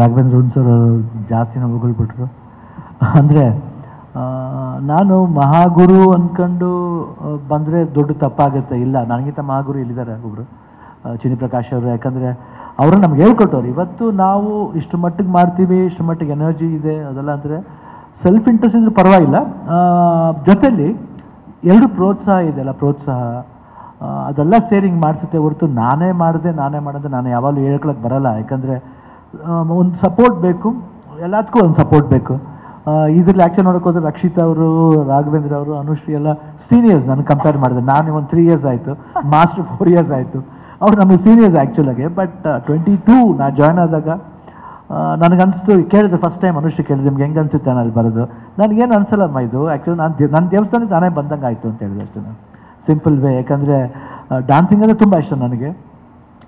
Raghavendra ಹುಣ್ಸರ್ sir ಅವರು ಜಾಸ್ತಿನ ಬಿಟ್ಟರು ಅಂದರೆ ನಾನು ಮಹಾಗುರು ಅಂದ್ಕೊಂಡು ಬಂದರೆ ದೊಡ್ಡ ತಪ್ಪಾಗುತ್ತೆ. ಇಲ್ಲ, ನನಗಿಂತ ಮಹಾಗುರು ಇಲ್ಲಿದ್ದಾರೆ ಒಬ್ಬರು ಚಿನಿ ಪ್ರಕಾಶ್ ಅವರು. ಯಾಕಂದರೆ ಅವರು ನಮ್ಗೆ ಹೇಳ್ಕೊಟ್ಟವ್ರು. ಇವತ್ತು ನಾವು ಇಷ್ಟು ಮಟ್ಟಿಗೆ ಮಾಡ್ತೀವಿ, ಇಷ್ಟು ಮಟ್ಟಿಗೆ ಎನರ್ಜಿ ಇದೆ, ಅದೆಲ್ಲ ಅಂದರೆ ಸೆಲ್ಫ್ ಇಂಟ್ರೆಸ್ಟ್ ಇದ್ರೂ ಪರವಾಗಿಲ್ಲ. ಜೊತೆಯಲ್ಲಿ ಎರಡು ಪ್ರೋತ್ಸಾಹ ಇದೆಯಲ್ಲ ಪ್ರೋತ್ಸಾಹ. ಅದೆಲ್ಲ ಸೇರಿಂಗ್ ಮಾಡಿಸುತ್ತೆ ಹೊರತು ನಾನೇ ಮಾಡಿದೆ ನಾನೇ ಮಾಡಿದೆ ನಾನು ಯಾವಾಗಲೂ ಹೇಳ್ಕೊಳಕ್ಕೆ ಬರಲ್ಲ. ಯಾಕಂದರೆ ಒಂದು ಸಪೋರ್ಟ್ ಬೇಕು. ಎಲ್ಲದಕ್ಕೂ ಒಂದು ಸಪೋರ್ಟ್ ಬೇಕು. ಇದ್ರಲ್ಲಿ ಆ್ಯಕ್ಚುಲಿ ನೋಡೋಕೆ ಹೋದ್ರೆ ರಕ್ಷಿತ್ ಅವರು, ರಾಘವೇಂದ್ರ ಅವರು ಅನುಶ್ರೀ ಎಲ್ಲ ಸೀನಿಯರ್ಸ್ ನಾನು ಕಂಪೇರ್ ಮಾಡಿದೆ ನಾನು ಒಂದು ತ್ರೀ ಇಯರ್ಸ್ ಆಯಿತು. ಮಾಸ್ಟರ್ ಫೋರ್ ಇಯರ್ಸ್ ಆಯಿತು. ಅವ್ರು ನಮಗೆ ಸೀನಿಯರ್ಸ್ ಆ್ಯಕ್ಚುಲಾಗೆ ಬಟ್ ಟ್ವೆಂಟಿ ಟೂ ನಾನು ಜಾಯ್ನ್ ಆದಾಗ ನನಗನ್ನಿಸ್ತು ಕೇಳಿದೆ ಫಸ್ಟ್ ಟೈಮ್ ಅನುಷ್ಠಿ ಕೇಳಿದೆ ನಿಮ್ಗೆ ಹೆಂಗೆ ಅನಿಸುತ್ತೆ ಅಲ್ಲಿ ಬರೋದು. ನನಗೇನು ಅನಿಸಲ್ಲಮ್ಮ ಇದು. ಆ್ಯಕ್ಚುಲಿ ನಾನು ನನ್ನ ದೇವಸ್ಥಾನಕ್ಕೆ ನಾನೇ ಬಂದಂಗೆ ಆಯಿತು ಅಂತ ಹೇಳಿದೆ ಅಷ್ಟು ನಾನು. ಸಿಂಪಲ್ ವೇ ಯಾಕಂದರೆ ಡ್ಯಾನ್ಸಿಂಗ್ ಅಂದರೆ ತುಂಬ ಇಷ್ಟ ನನಗೆ.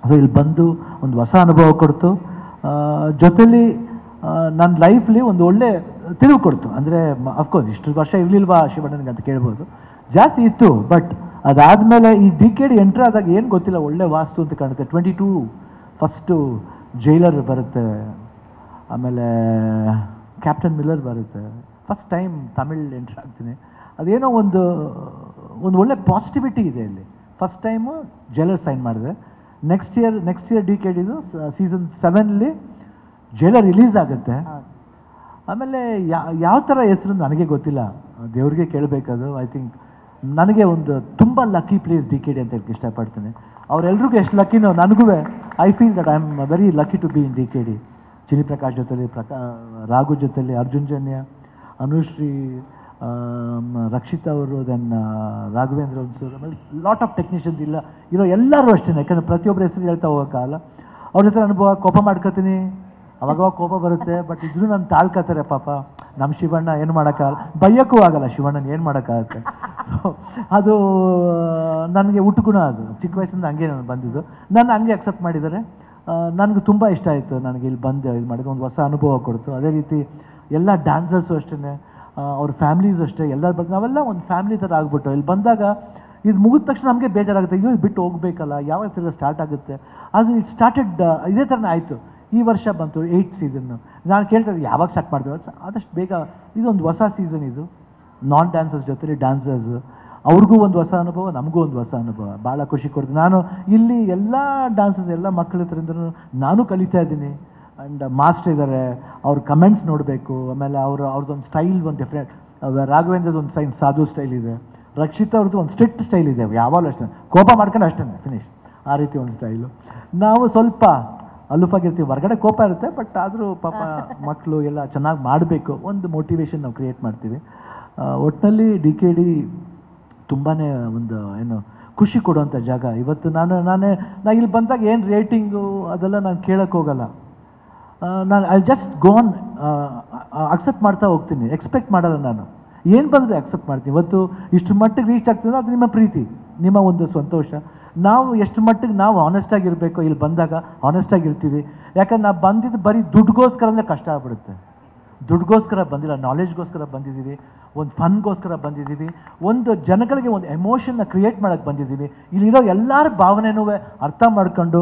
ಸೊ ಇಲ್ಲಿ ಬಂದು ಒಂದು ಹೊಸ ಅನುಭವ ಕೊಡ್ತು. ಜೊತೆಲಿ ನನ್ನ ಲೈಫ್ಲಿ ಒಂದು ಒಳ್ಳೆ ತಿರುವು ಕೊಡ್ತು. ಅಂದರೆ ಅಫ್ಕೋರ್ಸ್ ಇಷ್ಟು ವರ್ಷ ಇರಲಿಲ್ವಾ ಶಿವಣ್ಣನಿಗೆ ಅಂತ ಕೇಳ್ಬೋದು. ಜಾಸ್ತಿ ಇತ್ತು ಬಟ್ ಅದಾದಮೇಲೆ ಈ ಡಿ ಕೆ ಡಿ ಎಂಟ್ರ್ ಆದಾಗ ಏನು ಗೊತ್ತಿಲ್ಲ, ಒಳ್ಳೆ ವಾಸ್ತು ಅಂತ ಕಾಣುತ್ತೆ. ಟ್ವೆಂಟಿ ಟೂ ಫಸ್ಟು ಜೈಲರ್ ಬರುತ್ತೆ. ಆಮೇಲೆ ಕ್ಯಾಪ್ಟನ್ ಮಿಲ್ಲರ್ ಬರುತ್ತೆ. ಫಸ್ಟ್ ಟೈಮ್ ತಮಿಳ್ ಎಂಟ್ರ್ ಆಗ್ತೀನಿ. ಅದೇನೋ ಒಂದು ಒಂದು ಒಳ್ಳೆ ಪಾಸಿಟಿವಿಟಿ ಇದೆ ಇಲ್ಲಿ. ಫಸ್ಟ್ ಟೈಮು ಜೈಲರ್ ಸೈನ್ ಮಾಡಿದೆ. Next year next year D K ಡಿದು season ಸೆವೆನ್ಲಿ ಜೈಲರ್ ರಿಲೀಸ್ ಆಗುತ್ತೆ. ಆಮೇಲೆ ಯಾವ ಥರ ಹೆಸರು ನನಗೆ ಗೊತ್ತಿಲ್ಲ. ದೇವ್ರಿಗೆ ಕೇಳಬೇಕದು ಐ ಥಿಂಕ್ ನನಗೆ ಒಂದು ತುಂಬ lucky place D K D ಅಂತ ಹೇಳಕ್ಕೆ ಇಷ್ಟಪಡ್ತೀನಿ. ಅವರೆಲ್ರಿಗೂ ಎಷ್ಟು ಲಕ್ಕಿನೋ ನನಗೂ I feel that I am very lucky to be in D K D Chinni Prakash ಜೊತೆಲಿ ಪ್ರಕಾ ರಾಘು ಜೊತೆಲಿ ಅರ್ಜುನ್ ಜನ್ಯ ಅನುಶ್ರೀ ರಕ್ಷಿತ್ ಅವರು ದೆನ್ ರಾಘವೇಂದ್ರ ಅವರು ಆಮೇಲೆ ಲಾಟ್ ಆಫ್ ಟೆಕ್ನಿಷಿಯನ್ಸ್ ಇಲ್ಲ. ಇರೋ ಎಲ್ಲರೂ ಅಷ್ಟೇ ಯಾಕಂದರೆ ಪ್ರತಿಯೊಬ್ಬರ ಹೆಸರು ಹೇಳ್ತಾ ಹೋಗೋಕ್ಕಾಗಲ್ಲ ಅವ್ರ ಹತ್ರ ಅನುಭವ ಕೋಪ ಮಾಡ್ಕೋತೀನಿ. ಅವಾಗವಾಗ ಕೋಪ ಬರುತ್ತೆ ಬಟ್ ಇದ್ರೂ ನಾನು ತಾಳ್ಕೊತಾರೆ, ಪಾಪ. ನಮ್ಮ ಶಿವಣ್ಣ ಏನು ಮಾಡೋಕ್ಕಾಗಲ್ಲ. ಬೈಯೋಕ್ಕೂ ಆಗಲ್ಲ, ಶಿವಣ್ಣನ ಏನು ಮಾಡೋಕ್ಕಾಗತ್ತೆ? ಸೊ ಅದು ನನಗೆ ಗುಣ ಅದು. ಚಿಕ್ಕ ವಯಸ್ಸಿಂದ ಹಂಗೆ ನಾನು ಬಂದಿದ್ದು. ನಾನು ಹಂಗೆ ಅಕ್ಸೆಪ್ಟ್ ಮಾಡಿದ್ದಾರೆ. ನನಗೆ ತುಂಬ ಇಷ್ಟ ಆಯಿತು. ನನಗೆ ಇಲ್ಲಿ ಬಂದು ಇದು ಮಾಡಿದ್ದು. ಒಂದು ಹೊಸ ಅನುಭವ ಕೊಡ್ತು. ಅದೇ ರೀತಿ ಎಲ್ಲ ಡ್ಯಾನ್ಸರ್ಸು ಅಷ್ಟೇ ಅವ್ರ ಫ್ಯಾಮಿಲೀಸ್ ಅಷ್ಟೇ, ಎಲ್ಲರ ಬರ್ತಾರೆ ನಾವೆಲ್ಲ ಒಂದು ಫ್ಯಾಮಿಲಿ ಥರ ಆಗ್ಬಿಟ್ಟು, ಇಲ್ಲಿ ಬಂದಾಗ ಇದು ಮುಗಿದ ತಕ್ಷಣ ನಮಗೆ ಬೇಜಾರಾಗುತ್ತೆ, ಅಯ್ಯೋ ಬಿಟ್ಟು ಹೋಗ್ಬೇಕಲ್ಲ, ಯಾವಾಗ ತಿರ್ಗ ಸ್ಟಾರ್ಟ್ ಆಗುತ್ತೆ? ಅದು ಇಟ್ ಸ್ಟಾರ್ಟೆಡ್ ಇದೇ ಥರನೇ ಆಯಿತು. ಈ ವರ್ಷ ಬಂತು ಏಯ್ಟ್ ಸೀಸನ್ನು ನಾನು ಕೇಳ್ತಾ ಇದ್ದೆ, ಯಾವಾಗ ಸ್ಟಾರ್ಟ್ ಮಾಡಿದ್ರು ಆದಷ್ಟು ಬೇಗ, ಇದೊಂದು ಹೊಸ ಸೀಸನ್ ಇದು. ನಾನ್ ಡ್ಯಾನ್ಸರ್ಸ್ ಜೊತೆಲಿ ಡ್ಯಾನ್ಸರ್ಸ್ ಅವ್ರಿಗೂ ಒಂದು ಹೊಸ ಅನುಭವ, ನಮಗೂ ಒಂದು ಹೊಸ ಅನುಭವ. ಭಾಳ ಖುಷಿ ಕೊಡ್ತೀನಿ. ನಾನು ಇಲ್ಲಿ ಎಲ್ಲ ಡ್ಯಾನ್ಸರ್ಸ್ ಎಲ್ಲ ಮಕ್ಕಳ ಹತ್ರದಿಂದ ನಾನು ಕಲಿತಾ ಇದ್ದೀನಿ. ಆ್ಯಂಡ್ ಮಾಸ್ಟರ್ ಇದ್ದಾರೆ ಅವ್ರ ಕಮೆಂಟ್ಸ್ ನೋಡಬೇಕು ಆಮೇಲೆ ಅವರು ಅವ್ರದ್ದೊಂದು ಸ್ಟೈಲ್ ಒಂದು ಡಿಫ್ರೆಂಟ್ ರಾಘವೇಂದ್ರದ ಒಂದು ಸೈನ್ ಸಾಧು ಸ್ಟೈಲ್ ಇದೆ ರಕ್ಷಿತ್ ಅವ್ರದ್ದು ಒಂದು ಸ್ಟ್ರಿಕ್ಟ್ ಸ್ಟೈಲ್ ಇದೆ ಯಾವಾಗಲೂ ಅಷ್ಟೇ ಕೋಪ ಮಾಡ್ಕೊಂಡು ಅಷ್ಟೇ ಫಿನಿಶ್ ಆ ರೀತಿ ಒಂದು ಸ್ಟೈಲು ನಾವು ಸ್ವಲ್ಪ ಅಲುಫಾಗಿರ್ತೀವಿ ಹೊರಗಡೆ ಕೋಪ ಇರುತ್ತೆ ಬಟ್ ಆದರೂ ಪಾಪ ಮಕ್ಕಳು ಎಲ್ಲ ಚೆನ್ನಾಗಿ ಮಾಡಬೇಕು ಒಂದು ಮೋಟಿವೇಶನ್ ನಾವು ಕ್ರಿಯೇಟ್ ಮಾಡ್ತೀವಿ. ಒಟ್ಟಿನಲ್ಲಿ ಡಿ ಕೆ ಡಿ ತುಂಬಾ ಒಂದು ಏನು ಖುಷಿ ಕೊಡುವಂಥ ಜಾಗ. ಇವತ್ತು ನಾನು ನಾನೇ ನಾನು ಇಲ್ಲಿ ಬಂದಾಗ ಏನು ರೇಟಿಂಗು ಅದೆಲ್ಲ ನಾನು ಕೇಳೋಕ್ಕೋಗಲ್ಲ ಹೋಗಲ್ಲ. ನಾನು ಐ ಜಸ್ಟ್ ಗೋನ್ ಅಕ್ಸೆಪ್ಟ್ ಮಾಡ್ತಾ ಹೋಗ್ತೀನಿ. ಎಕ್ಸ್ಪೆಕ್ಟ್ ಮಾಡಲ್ಲ ನಾನು. ಏನು ಬಂದರೆ ಅಕ್ಸೆಪ್ಟ್ ಮಾಡ್ತೀನಿ. ಇವತ್ತು ಇಷ್ಟು ಮಟ್ಟಿಗೆ ರೀಚ್ ಆಗ್ತದೆ, ಅದು ನಿಮ್ಮ ಪ್ರೀತಿ, ನಿಮ್ಮ ಒಂದು ಸಂತೋಷ. ನಾವು ಎಷ್ಟು ಮಟ್ಟಿಗೆ ನಾವು ಆನೆಸ್ಟ್ ಆಗಿರಬೇಕು, ಇಲ್ಲಿ ಬಂದಾಗ ಆನೆಸ್ಟ್ ಆಗಿರ್ತೀವಿ. ಯಾಕಂದ್ರೆ ನಾವು ಬಂದಿದ್ದು ಬರೀ ದುಡ್ಡುಗೋಸ್ಕರ ಅಂದರೆ ಕಷ್ಟ ಆಗ್ಬಿಡುತ್ತೆ. ದುಡ್ಡುಗೋಸ್ಕರ ಬಂದಿಲ್ಲ ನಾಲೆಜ್ಗೋಸ್ಕರ ಬಂದಿದ್ದೀವಿ, ಒಂದು ಫನ್ಗೋಸ್ಕರ ಬಂದಿದ್ದೀವಿ, ಒಂದು ಜನಗಳಿಗೆ ಒಂದು ಎಮೋಷನ್ನ ಕ್ರಿಯೇಟ್ ಮಾಡೋಕ್ಕೆ ಬಂದಿದ್ದೀವಿ. ಇಲ್ಲಿರೋ ಎಲ್ಲರ ಭಾವನೆನೂ ಅರ್ಥ ಮಾಡ್ಕೊಂಡು